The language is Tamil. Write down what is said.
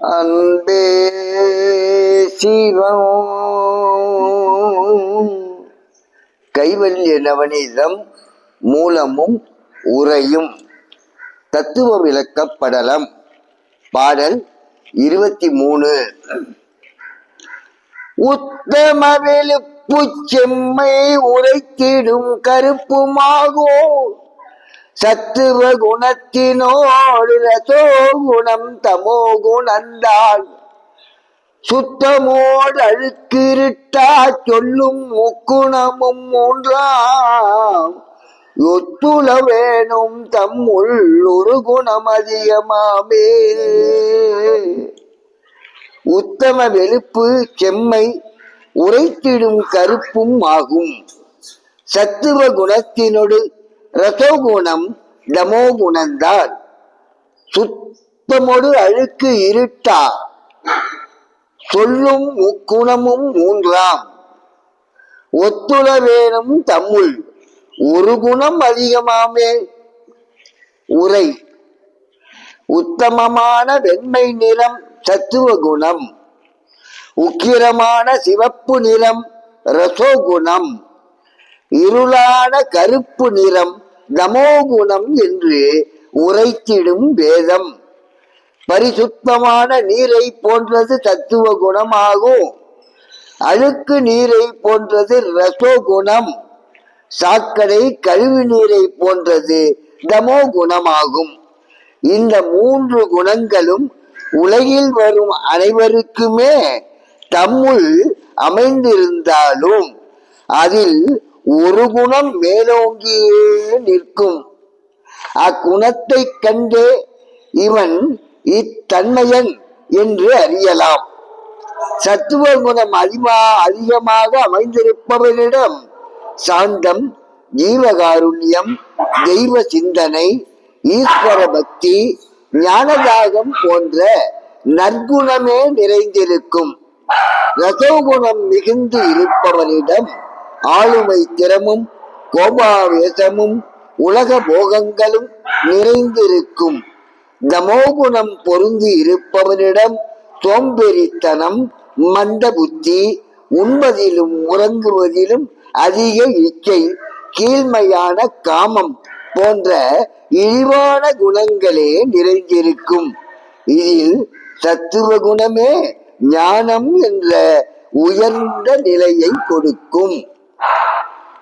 அன்பே சிவம். கைவல்ய நவநீதம் மூலமும் உரையும் தத்துவ விளக்கப்படலம். பாடல் இருபத்தி மூணு உத்தம வெளுப்பு செம்மை உரைத்திடும் கருப்புமாகோ சத்துவ குணத்தினோடு ரசோ குணம் தமோ குணந்தாள் சுத்தமோடு அழுக்கிருட்டா சொல்லும் முக்குணமும் மூன்றாம். ஒத்துள வேணும் தம்முள் ஒரு குணம் அதிகமாமே உத்தம வெளுப்பு செம்மை உரைத்திடும் கருப்பும் ஆகும். சத்துவ குணத்தினொடு ரசோகுணம் தமோ குணந்தால் சுத்தமொடு அழுக்கு இருட்டா? சொல்லும் முக்குணமும் மூன்றாம். ஒத்துழ வேணும் தம்முள் ஒரு குணம் அதிகமாமே. உரை உத்தமமான வெண்மை நிறம் சத்துவ குணம் உக்கிரமான சிவப்பு நிறம் ரசோகுணம். இருளான கருப்பு நிறம் தமோகுணம் என்று உரைத்திடும் வேதம். பரிசுத்தமான நீரை போன்றது தத்துவ குணமாகும். அழுக்கு நீரை போன்றது ரசோகுணம் சாக்கடை கழிவு நீரை போன்றது தமோ குணமாகும். இந்த மூன்று குணங்களும் உலகில் வரும் அனைவருக்குமே தம்முள் அமைந்திருந்தாலும் அதில் ஒரு குணம் மேலோங்கியே நிற்கும். அக்குணத்தை கண்டே இவன் இத்தன்மையன் என்று அறியலாம். சத்துவ குணம் அதிகமா அதிகமாக அமைந்திருப்பவனிடம் சாந்தம் ஜீவகாருண்யம் தெய்வ சிந்தனை ஈஸ்வர பக்தி ஞானதாகம் போன்ற நற்குணமே நிறைந்திருக்கும். ரசோகுணம் மிகுந்து இருப்பவனிடம் ஆளுமை திறமும் கோபாவேசமும் உலக போகங்களும் நிறைந்திருக்கும். தமோகுணம் பொருந்தி இருப்பவனிடம் சோம்பெறித்தனம் மந்த புத்தி உண்பதிலும் உறங்குவதிலும் அதிக இச்சை கீழ்மையான காமம் போன்ற இழிவான குணங்களே நிறைந்திருக்கும். இதில் சத்துவ குணமே ஞானம் என்ற உயர்ந்த நிலையை கொடுக்கும்.